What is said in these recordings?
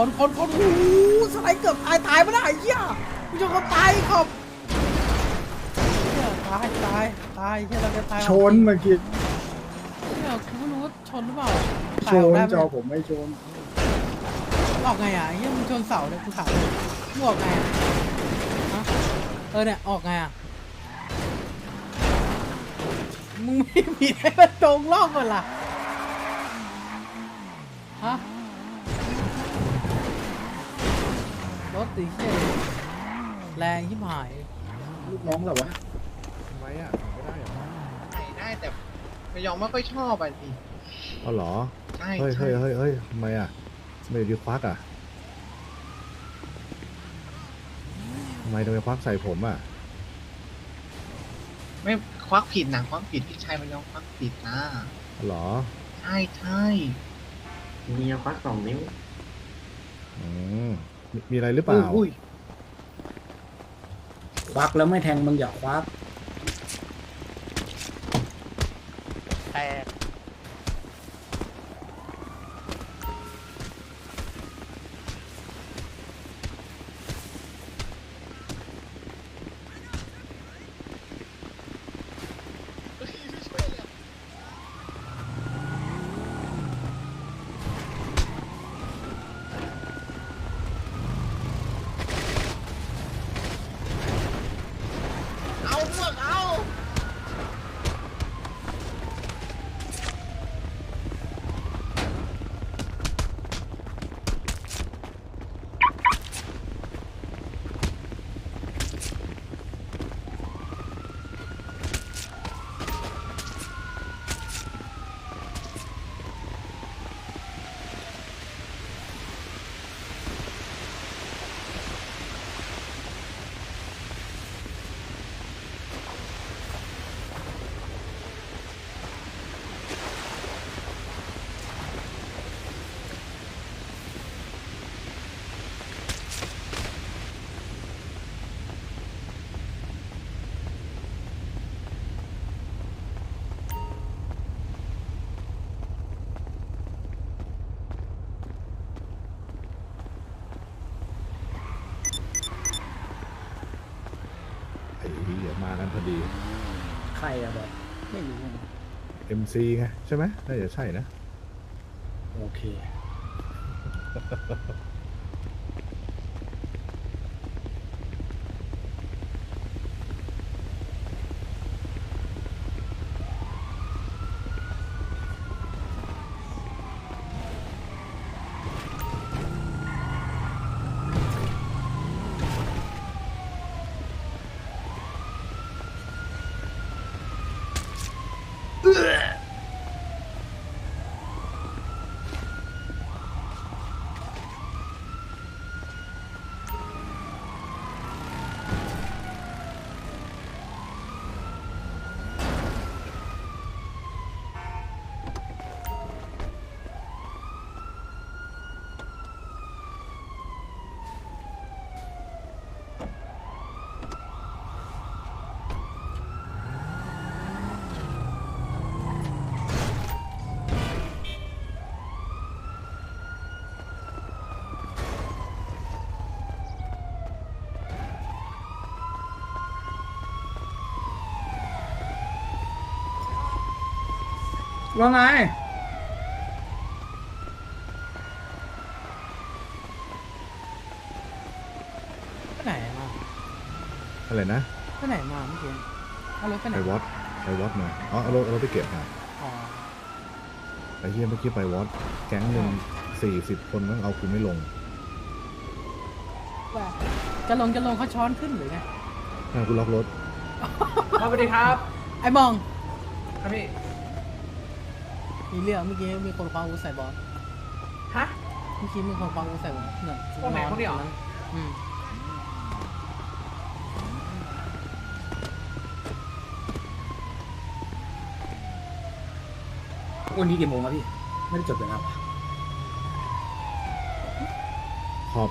คนคนคนโอ้โหสไลด์เกือบตายตายไม่ได้ไอ้เหี้ยกูจะคนตายขอบเหี้ยตายตายตายเหี้ยเราจะตายชนเมื่อกี้เหี้ยกูไม่รู้ว่าชนหรือเปล่าชตายออกนได้ไหมจอผมไม่ชนออกไงอะไอ้เหี้ยมึงชนเสาเนี่ยกูถามเลยมึงออกไงอะฮะเออเนี่ยออกไงอะมึงไม่มีให้มันตรงร่องก่อนล่ะฮะ รถตีเหี้ยแรงที่หาย ลูกน้องเหรอวะทำไมอะไม่ได้เหรอใส่ได้แต่ระยองไม่ค่อยชอบอะสิเอาเหรอ ใช่เฮ้ยใช่เฮ้ยเฮ้ยเฮ้ยทำไมอะไม่ดีควักอะทำไมทำไมควักใส่ผมอะ ไม่ควักผิดนะควักผิดพี่ชายระยองควักผิดนะเอาเหรอ ใช่ใช่ เมียควักสองนิ้ว อืม มีมีอะไรหรือเปล่า อุ้ยควักแล้วไม่แทงมึงอย่าควัก เอาพวกเอา ไอ้เหี้ยมากันพอดี ใครอะบอกไม่รู้ MC ไงใช่ไหมน่าจะใช่นะ โอเค ว่าไง ไปไหนมาอะไรนะไปไหนมาเมื่อกี้เอารถไปไหนไปวอตไปวอตมาอ๋อเอารถเอารถไปเก็บมาอ๋อไอ้เหี้ยเมื่อกี้ไปวอตแก๊งหนึ่งสี่สิบคนต้องเอากูไม่ลงว่าจะลงจะลงเขาช้อนขึ้นหรือไงถ้ากูล็อกรถ สวัสดีครับ ไอ้มอง ครับพี่ มีเรื่องเมื่อกี้มีคนคว้าอาวุธใส่บอสฮะ เมื่อกี้มีคนคว้าอาวุธใส่บอสเนี่ยคนไหนคนเดียวอืมวันนี้กี่โมงครับพี่ ไม่ได้จดเลยครับขอบ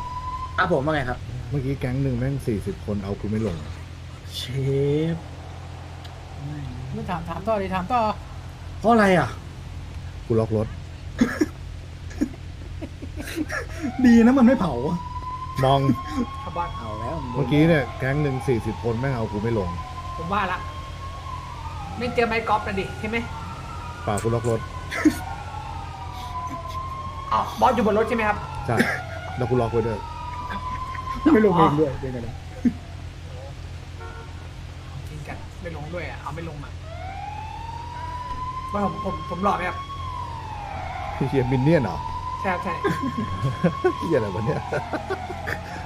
อะผมว่าไงครับ เมื่อกี้แก๊งหนึ่งแม่งสี่สิบคนเอากูไม่ลง เชฟ ไม่ถามถามต่อดิถามต่อเพราะอะไรอะ กูล็อกรถ ดีนะมันไม่เผาอะมองครับบอสเอาแล้วนโดนเมื่อกี้เนี่ยแก๊งหนึ่งสี่สิบคนแม่งเอากูไม่ลงผมว่าละ ไม่เจอไม้กอล์ฟนะดิใช่ไหมป่ากูล็อกรถอ๋อบอสอยู่บนรถใช่ไหมครับ ใช่แล้วกูล็อกไว้ด้วยไม่ลงเองด้วยเป็นไงล่ะจริงกันไม่ลงด้วยอะเอาไม่ลงมาว่าผมผมผมหล่อไหมครับ เฮียมินเนี่ยนเหรอใช่ครับใช่เฮียอะไรวะเนี่ย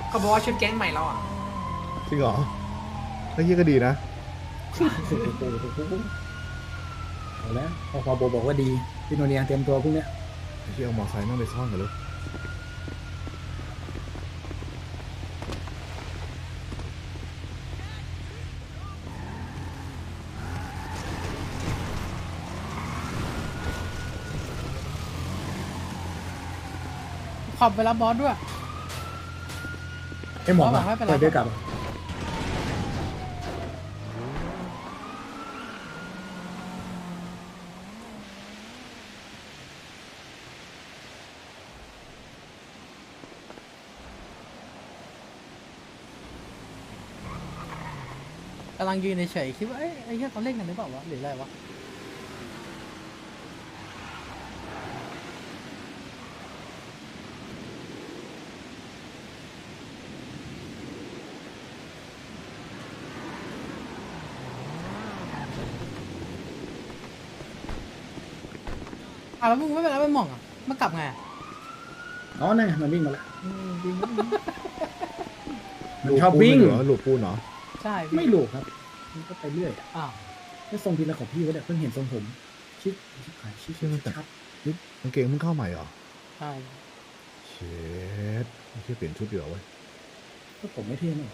เขาบอกว่าชุดแก๊งใหม่แล้วอะจริงเหรอไอ้เฮียก็ดีนะเอาแล้วพอพอโบบอกว่าดีพี่โนเนียเตรียมตัวพรุ่งเนี้ยไอ้เฮียเอามอไซค์นั่งไปซ่อนกันเลย ขับไปรับบอสด้วย ไอ้หมอเอามาให้ไปรับเปิดด้วยกลับอะกำลังยืนเฉยๆคิดว่าเอ้ยไอ้เหี้ยเขาเล่นกันหรือเปล่าวะหรืออะไรวะ อะแล้วมึงไม่เป็นไรเป็นหม่องอะมากลับไงอะอ๋อนั่นไงมันวิ่งมาแล้วอืมวิ่งมามันชอบวิ่งเหรอหลุดปูนเหรอใช่พี่ไม่หลูกครับมันก็ไปเรื่อยอะอ้าวไม่ทรงพีละของพี่ก็ได้เพิ่งเห็นทรงผมชิดชิดขายชิดเชื่อมันแต่ชัดนี่กางเกงมึงเข้าใหม่เหรอใช่เช็ดไม่ใช่เปลี่ยนชุดเดียวเว้ยก็ผมไม่เท่หน่อย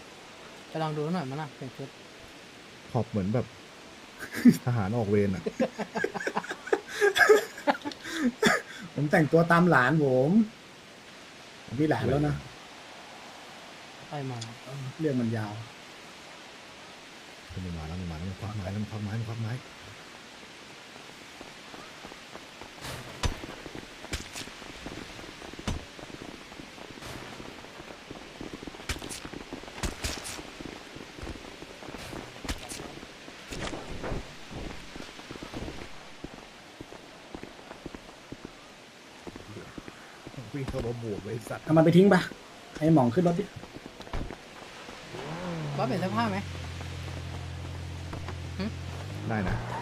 ไปลองดูหน่อยมั้ยนะเป็นชุดขอบเหมือนแบบ ทหารออกเวรอะ ผมแต่งตัวตามหลานผมผมมีหลานแล้วนะไปมาเออเรื่องมันยาวมันมาแล้วมันมาแล้วมันควักไม้แล้วมันควักไม้มันควักไม้ วิ่งเข้ามาบวกเลยไอ้สัตว์เอามันไปทิ้งปะให้หมองขึ้นรถดิว่าเป็นเสื้อผ้าไหม ได้นะถ